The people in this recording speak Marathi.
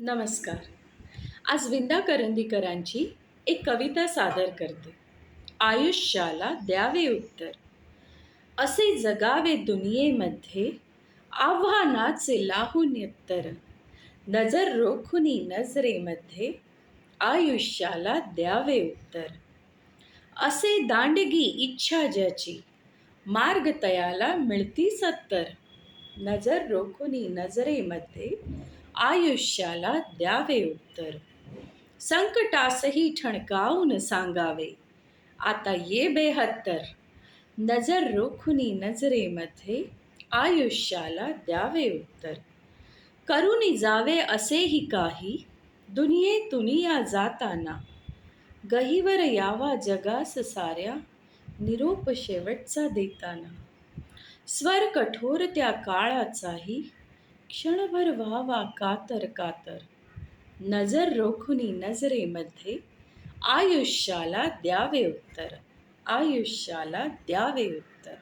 नमस्कार. आज विंदा करंदीकरांची एक कविता सादर करते. आयुष्याला द्यावे उत्तर. असे जगावे दुनियेमध्ये आव्हानाचे लाहून उत्तर. नजर रोखुनी नजरेमध्ये आयुष्याला द्यावे उत्तर. असे दांडगी इच्छा ज्याची मार्ग तयाला मिळती सत्तर. नजर रोखुनी नजरेमध्ये आयुष्याला द्यावे उत्तर. संकटासही ठणकावून सांगावे. आता ये बेहत्तर. नजर रोखुनी नजरेमध्ये आयुष्याला द्यावे उत्तर. करूनी जावे असेही काही दुनियेतून या जाताना. गहीवर यावा जगास साऱ्या निरोप शेवटचा देताना. स्वर कठोर त्या काळाचाही क्षणभर व्हावा कातर कातर नजर रोखुनी नजरेमध्ये आयुष्याला द्यावे उत्तर. आयुष्याला द्यावे उत्तर.